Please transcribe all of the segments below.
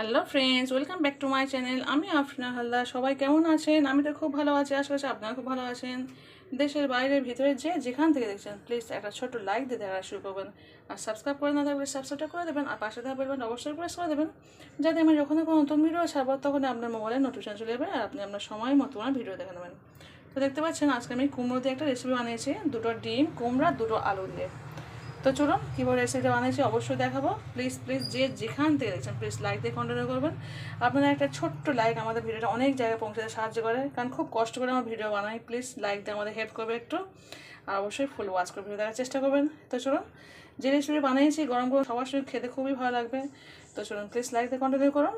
Hello friends welcome back to my channel আমি আফরিনা হালদার। সবাই কেমন আছেন? আমি তো খুব ভালো আছি। আশা করছি আপনারা খুব ভালো আছেন। দেশের বাইরের ভিতরে যে যেখান থেকে দেখছেন প্লিজ একটা ছোট্ট লাইক দিয়ে দেখা শুরু করবেন। আর সাবস্ক্রাইব করে না থাকলে সাবস্ক্রাইবটা করে দেবেন। আর পাশে থাকা বেলবেন অবশ্যই প্রেস করে দেবেন। যাতে আমি যখন কোনো নতুন ভিডিও ছাড়বো তখন আপনার মোবাইলে নোটিফিকেশন চলে যাবে আর আপনি আপনার সময় মতো আমার ভিডিও দেখে নেবেন। তো দেখতে পাচ্ছেন, আজকে আমি কুমড়ো দিয়ে একটা রেসিপি বানিয়েছি। দুটো ডিম, কুমড়া, দুটো আলু দিয়ে। তো চলুন কীভাবে রেসিপিটা বানিয়েছি, অবশ্যই দেখাবো। প্লিজ প্লিজ যে যেখান থেকে দেখছেন প্লিজ লাইক দিয়ে কন্টিনিউ করবেন। আপনারা একটা ছোট্ট লাইক আমাদের ভিডিওটা অনেক জায়গায় পৌঁছাতে সাহায্য করে, কারণ খুব কষ্ট করে আমার ভিডিও বানাই। প্লিজ লাইক দিয়ে আমাদের হেল্প করবে একটু। আর অবশ্যই ফুল ওয়াচ করে ভিডিও দেখার চেষ্টা করবেন। তো চলুন, যে রেসিপি বানিয়েছি, গরম গরম সবার সঙ্গে খেতে খুবই ভালো লাগবে। তো চলুন প্লিজ লাইক দিয়ে কন্টিনিউ করুন।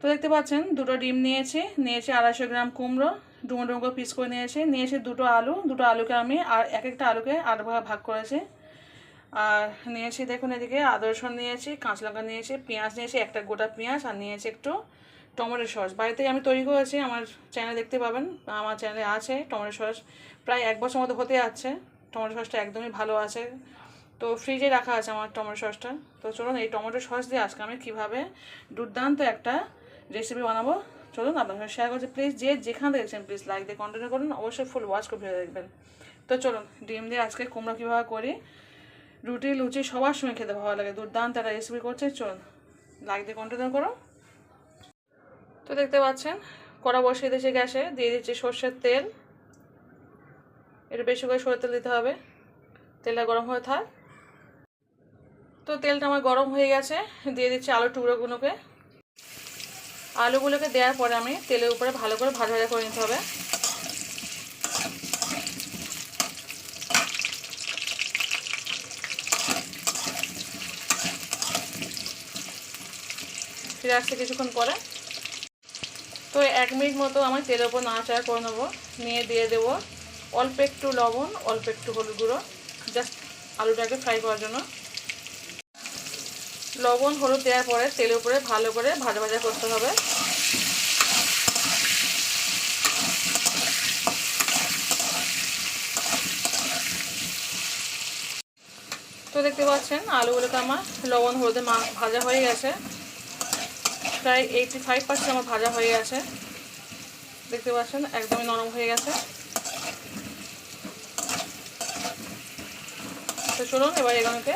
তো দেখতে পাচ্ছেন, দুটো ডিম নিয়েছি। নিয়েছি আড়াইশো গ্রাম কুমড়ো। ডুমো ডুমো করে পিস করে নিয়েছি। নিয়েছি দুটো আলু। দুটো আলুকে আমি আর এক একটা আলুকে আট ভাগ ভাগ করেছি। আর নিয়েছি দেখুন এদিকে আদা রসুন নিয়েছি, কাঁচা লঙ্কা নিয়েছি, পেঁয়াজ নিয়েছি, একটা গোটা পেঁয়াজ, আর নিয়েছি একটু টমেটো সস। বাড়িতে আমি তৈরি করেছি, আমার চ্যানেলে দেখতে পাবেন, আমার চ্যানেলে আছে টমেটো সস। প্রায় এক বছর মতো হতে যাচ্ছে, টমেটো সসটা একদমই ভালো আছে। তো ফ্রিজে রাখা আছে আমার টমেটো সসটা। তো চলুন এই টমেটো সস দিয়ে আজকে আমি কীভাবে দুর্দান্ত একটা রেসিপি বানাবো চলুন, আপনার সঙ্গে শেয়ার করছি। প্লিজ যে যেখান দেখছেন প্লিজ লাইক দিয়ে কন্টিনিউ করুন। অবশ্যই ফুল ওয়াচ করে ভিডিও দেখবেন। তো চলুন, ডিম দিয়ে আজকে কুমড়ো কীভাবে করি? রুটি, লুচি সবার সঙ্গে খেতে ভালো লাগে। দুর্দান্ত একটা রেসিপি করছে। চলুন লাইক দিয়ে কন্টিনিউ করুন। তো দেখতে পাচ্ছেন, কড়া বসিয়ে দিয়েছি গ্যাসে। দিয়ে দিচ্ছি সর্ষের তেল। একটু বেশি করে সরষের তেল দিতে হবে। তেলটা গরম হয়ে থাক। তো তেলটা আমার গরম হয়ে গেছে। দিয়ে দিচ্ছি আলুর টুকরোগুলোকে। আলুগুলোকে দেওয়ার পরে আমি তেলের উপরে ভালো করে ভাজা ভাজা করে নিতে হবে। ফিরে আসছে কিছুক্ষণ পরে। তো এক মিনিট মতো আমি তেলের উপর নাড়াচাড়া করে নেব, নিয়ে দিয়ে দেবো অল্প একটু লবণ, অল্প একটু হলুদ গুঁড়ো, জাস্ট আলুটাকে ফ্রাই করার জন্য। লবণ, হলুদ দেওয়ার পরে তেলের উপরে ভালো করে ভাজা ভাজা করতে হবে। তো দেখতে পাচ্ছেন, আলুগুলোকে আমার লবণ হলুদে ভাজা হয়ে গেছে। প্রায় এইটি ফাইভ পার্সেন্ট আমার ভাজা হয়ে গেছে। দেখতে পাচ্ছেন, একদমই নরম হয়ে গেছে। তো চলুন, এবার এগুলোকে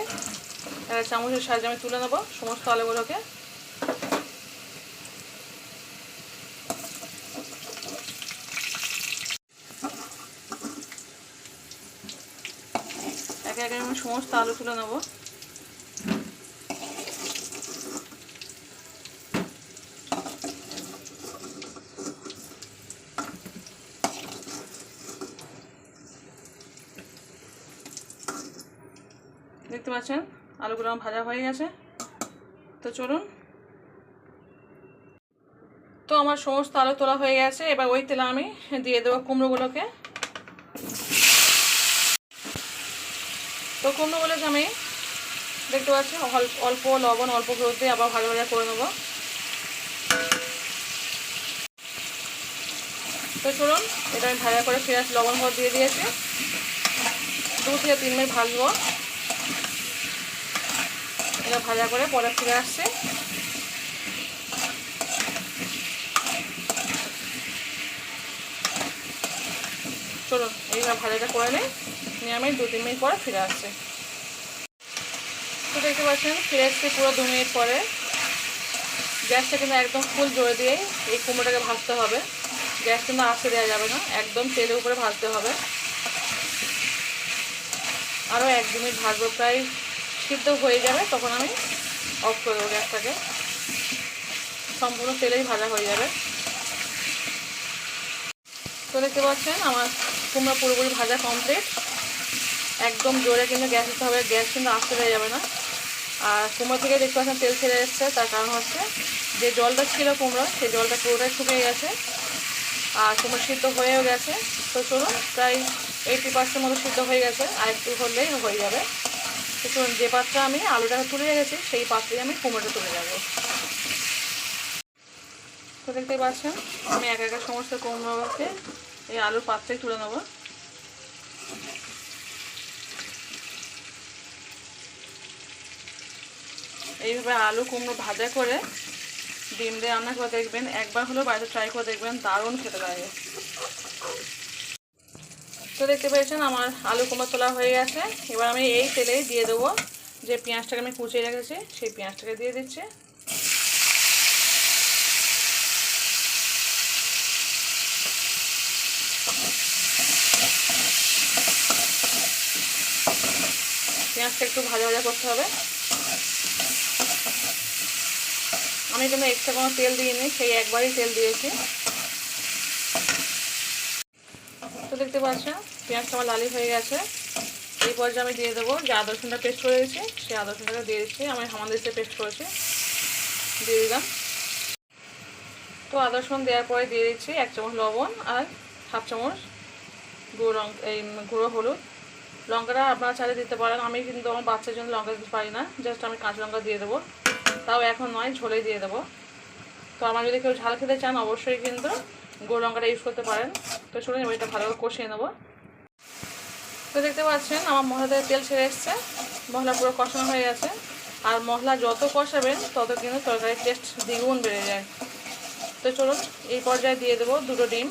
চামচের সাহায্যে আমি তুলে নেব, সমস্ত আলুগুলোকে। একে একে আমি সমস্ত আলু তুলে নেব। দেখতে পাচ্ছেন? আলুগুলো আমার ভাজা হয়ে গেছে। তো চলুন। তো আমার সমস্ত আলু তোলা হয়ে গেছে। এবার ওই তেলে আমি দিয়ে দেবো কুমড়োগুলোকে। তো কুমড়োগুলোকে আমি দেখতে পাচ্ছি অল্প লবণ, অল্প হলুদ দিয়ে আবার ভাজা ভাজা করে নেব। তো চলুন, এটা আমি ভাজা করে ফিরে লবণ, হলুদ দিয়ে দিয়েছি। দু থেকে তিন মিনিট ভাজবো। এটা ভাজা করে পরে ফিরে আসছে। চলুন, এইবার ভাজাটা করে নিই। নিয়ে আমি দু তিন মিনিট পরে ফিরে আসছে। তো দেখতে পাচ্ছেন, ফিরে আসছে পুরো দু মিনিট পরে। গ্যাসটা কিন্তু একদম ফুল জোরে দিয়ে এই কুমড়োটাকে ভাজতে হবে। গ্যাস কিন্তু আসতে দেওয়া যাবে না, একদম তেলের উপরে ভাজতে হবে। আরও এক দু মিনিট ভাজবো, প্রায় সিদ্ধ হয়ে যাবে, তখন আমি অফ করে দেবো গ্যাসটাকে। সম্পূর্ণ তেলেই ভাজা হয়ে যাবে। তো দেখতে পাচ্ছেন, আমার কুমড়া পুরোপুরি ভাজা কমপ্লিট একদম জোরে কিন্তু গ্যাস দিতে হবে, গ্যাস কিন্তু আসতে দেওয়া যাবে না। আর কুমড়ো থেকে দেখতে পাচ্ছেন তেল ছেড়ে এসছে, তার কারণ হচ্ছে যে জলটা ছিল কুমড়ো সেই জলটা পুরোটাই শুকিয়ে গেছে আর কুমড়ো সিদ্ধ হয়েও গেছে। তো চলুন, প্রায় এইটি পার্সেন্ট মতো সিদ্ধ হয়ে গেছে, আর একটু হলেই হয়ে যাবে। তো চলুন, যে পাত্রে আমি আলুটাকে তুলে রেখেছি, সেই পাত্রে আমি কুমড়োটা তুলে যাব। তো দেখতেই পাচ্ছেন, আমি এক একা সমস্ত কুমড়োকে এই আলুর পাত্রেই তুলে নেব। এইভাবে আলু কুমড়ো ভাজা করে ডিম দিয়ে রান্না করে দেখবেন। একবার হলেও বাড়িতে ট্রাই করে দেখবেন, দারুণ খেতে লাগে। তো দেখতে পেয়েছেন আমার আলু কুমড়ো তোলা হয়ে গেছে। এবার আমি এই তেলেই দিয়ে দেবো যে পেঁয়াজটাকে আমি কুচিয়ে রেখেছি, সেই পেঁয়াজটাকে দিয়ে দিচ্ছি। পেঁয়াজটা একটু ভাজা ভাজা করতে হবে। আমি কিন্তু এক্সট্রা কোনো তেল দিইনি, সেই একবারই তেল দিয়েছি। তো দেখতে পাচ্ছেন পেঁয়াজটা আমার লালি হয়ে গেছে। এই পর্যায়ে আমি দিয়ে দেবো যে আদা রসুনটা পেস্ট করে দিয়েছি সেই আদা রসুনটাকে দিয়ে দিচ্ছি। আমি হামাদিসে পেস্ট করেছি। দিয়ে দিলাম। তো আদা রসুন দেওয়ার পরে দিয়ে দিচ্ছি এক চামচ লবণ আর হাফ চামচ গুঁড়ো রং এই গুঁড়ো হলুদ। লঙ্কাটা আপনারা চাইলে দিতে পারেন। আমি কিন্তু আমার বাচ্চার জন্য লঙ্কা দিতে পারি না। জাস্ট আমি কাঁচা লঙ্কা দিয়ে দেবো। তাও এখন নয় ঝোলেই দিয়ে দেবো। তো আমার যদি কেউ ঝাল খেতে চান, অবশ্যই কিন্তু গুঁড়ো লঙ্কাটা ইউজ করতে পারেন। তো চলুন, এবার এটা ভালো করে কষিয়ে নেব। তো দেখতে পাচ্ছেন, আমার মশলা তেল ছেড়ে এসছে। মশলা পুরো কষানো হয়ে গেছে। আর মশলা যত কষাবেন, তত কিন্তু তরকারির টেস্ট দ্বিগুণ বেড়ে যায়। তো চলুন, এই পর্যায়ে দিয়ে দেবো দুটো ডিম।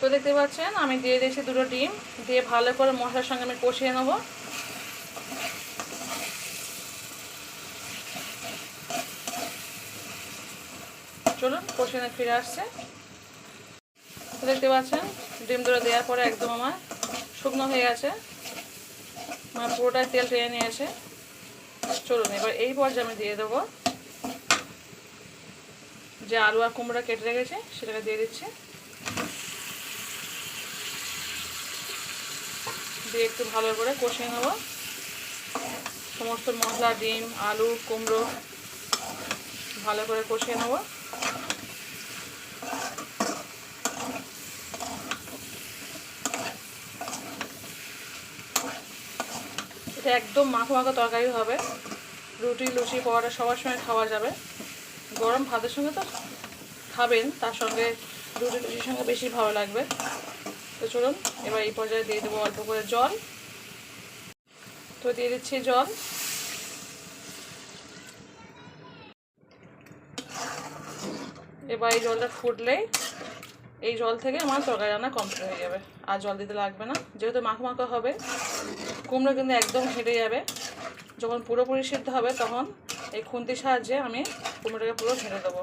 তো দেখতে পাচ্ছেন, আমি দিয়ে দিয়েছি দুটো ডিম। দিয়ে ভালো করে মশলার সঙ্গে আমি কষিয়ে নেব। চলুন কষিয়ে নিয়ে ফিরে আসছে। দেখতে পাচ্ছেন ডিম দুটো দেওয়ার পরে একদম আমার শুকনো হয়ে গেছে। আমার পুরোটাই তেল টেনে নিয়েছে। চলুন, এবার এই পর্যায়ে আমি দিয়ে দেবো। যে আলু আর কুমড়া কেটে রেখেছে, সেটাকে দিয়ে দিচ্ছি। দিয়ে একটু ভালো করে কষিয়ে নেব। সমস্ত মশলা, ডিম, আলু, কুমড়ো, ভালো করে কষিয়ে নেব। এটা একদম মাখো মাখো তরকারি হবে। রুটি, লুচি, পরোটা সবার সঙ্গে খাওয়া যাবে। গরম ভাতের সঙ্গে তো খাবেন, তার সঙ্গে রুটি, লুচির সঙ্গে বেশি ভালো লাগবে। তো চলুন, এবার এই পর্যায়ে দিয়ে দেবো অল্প করে জল। তো দিয়ে দিচ্ছি জল। এবার এই জলটা ফুটলেই এই জল থেকে আমার তরকারি রান্না কমপ্লিট হয়ে যাবে। আর জল দিতে লাগবে না। যেহেতু মাখো মাখো হবে, কুমড়ো কিন্তু একদম হেঁটে যাবে। যখন পুরোপুরি সিদ্ধ হবে, তখন এই খুন্তির সাহায্যে আমি কুমড়োটাকে পুরো ঘেঁটে দেবো।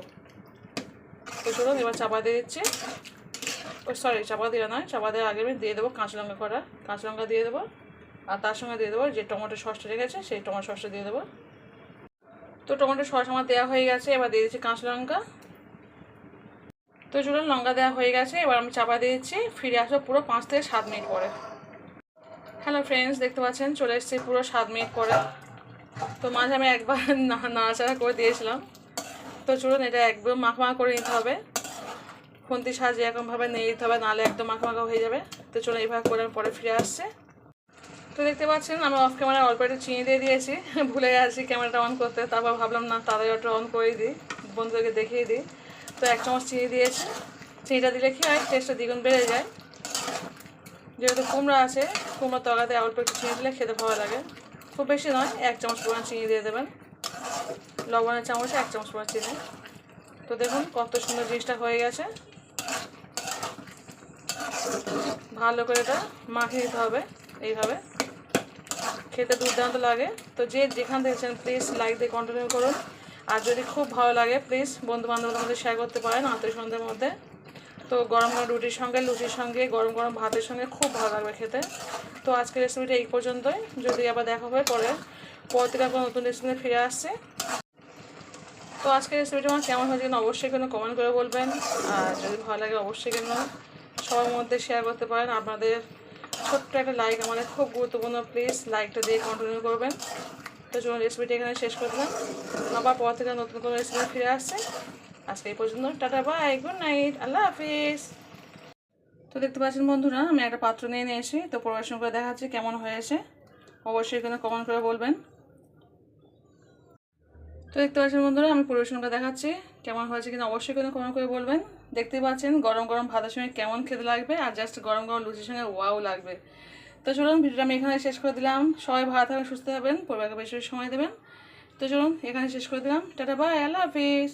তো চলুন, এবার চাপা দিয়ে দিচ্ছি। ও সরি চাপা দেওয়া নয়। চাপা দেওয়ার আগে আমি দিয়ে দেবো কাঁচা লঙ্কা করা কাঁচা লঙ্কা দিয়ে দেবো। আর তার সঙ্গে দিয়ে দেবো যে টমেটো সসটা রেখেছে, সেই টমেটো সসটা দিয়ে দেবো। তো টমেটো সস আমার দেওয়া হয়ে গেছে। এবার দিয়ে দিচ্ছি কাঁচা লঙ্কা। তো চলুন লঙ্কা দেওয়া হয়ে গেছে, এবার আমি চাপা দিয়েছি, ফিরে আসব পুরো পাঁচ থেকে সাত মিনিট পরে। হ্যালো ফ্রেন্ডস দেখতে পাচ্ছেন, চলে এসেছি পুরো সাত মিনিট পরে। তো মাঝে আমি একবার নাড়াচাড়া করে দিয়েছিলাম। তো চলুন এটা একদম মাখা মাখা করে নিতে হবে। খুন্তি সাহায্যে এরকমভাবে নিয়ে দিতে হবে, নাহলে একদম মাখা মাখা হয়ে যাবে। তো চলুন এইভাবে করে আমি পরে ফিরে আসছে। তো দেখতে পাচ্ছেন, আমি অফ ক্যামেরা অল্প একটু চিনি দিয়ে দিয়েছি। ভুলে গেছি ক্যামেরাটা অন করতে, তারপর ভাবলাম না, তাড়াতাড়ি অন করে দিই, বন্ধুদেরকে দেখিয়ে দিই। তো এক চামচ চিনি দিয়েছি। চিনিটা দিলে কি হয় টেস্টটা দ্বিগুণ বেড়ে যায়। যেহেতু কুমড়া আছে কুমড়ো তলাতে অল্প একটু চিনি দিলে খেতে ভালো লাগে। খুব বেশি নয়, এক চামচ পরিমাণ চিনি দিয়ে দেবেন। লবণের চামচে এক চামচ পরিমাণ চিনি। তো দেখুন কত সুন্দর জিনিসটা হয়ে গেছে। ভালো করে এটা মাখিয়ে দিতে হবে এইভাবে। খেতে দুর্দান্ত লাগে। তো যে যেখান দেখছেন প্লিজ লাইক দিয়ে কন্টিনিউ করুন। আর যদি খুব ভালো লাগে প্লিজ বন্ধু বান্ধবদের মধ্যে শেয়ার করতে পারেন আত্মীয় স্বজনদের মধ্যে। তো গরম গরম রুটির সঙ্গে, লুচির সঙ্গে, গরম গরম ভাতের সঙ্গে খুব ভালো লাগবে খেতে। তো আজকের রেসিপিটা এই পর্যন্তই। যদি আবার দেখা হবে পরে পরবর্তীতে কোনো নতুন রেসিপিতে ফিরে আসছে। তো আজকের রেসিপিটা আমার কেমন হয়েছে কিনা অবশ্যই কিন্তু কমেন্ট করে বলবেন। আর যদি ভালো লাগে অবশ্যই কেন সবার মধ্যে শেয়ার করতে পারেন। আপনাদের ছোট্ট একটা লাইক আমাদের খুব গুরুত্বপূর্ণ। প্লিজ লাইকটা দিয়ে কন্টিনিউ করবেন। তো চলুন রেসিপিটা এখানে শেষ করলাম আবার পর থেকে নতুন কোনো রেসিপি ফিরে আসছে। আজকে এই পর্যন্ত, টাটা বাই গুড নাইট আল্লাহ হাফিজ। তো দেখতে পাচ্ছেন বন্ধুরা, আমি একটা পাত্র নিয়ে নিয়েছি, তো পরিবেশন করে দেখাচ্ছি কেমন হয়েছে। অবশ্যই কিন্তু কমেন্ট করে বলবেন। তো দেখতে পাচ্ছেন বন্ধুরা, আমি পরিবেশন করে দেখাচ্ছি কেমন হয়েছে কিনা, অবশ্যই কিন্তু কমেন্ট করে বলবেন। দেখতে পাচ্ছেন গরম গরম ভাতের সঙ্গে কেমন খেতে লাগবে, আর জাস্ট গরম গরম লুচির সঙ্গে ওয়াও লাগবে। তো চলুন, ভিডিওটা আমি এখানে শেষ করে দিলাম। সবাই ভালো থাকবেন, সুস্থ থাকবেন, পরিবারকে বেশি সময় দেবেন। তো চলুন, এখানে শেষ করে দিলাম। টাটা, বাই, আল্লাহ হাফিজ।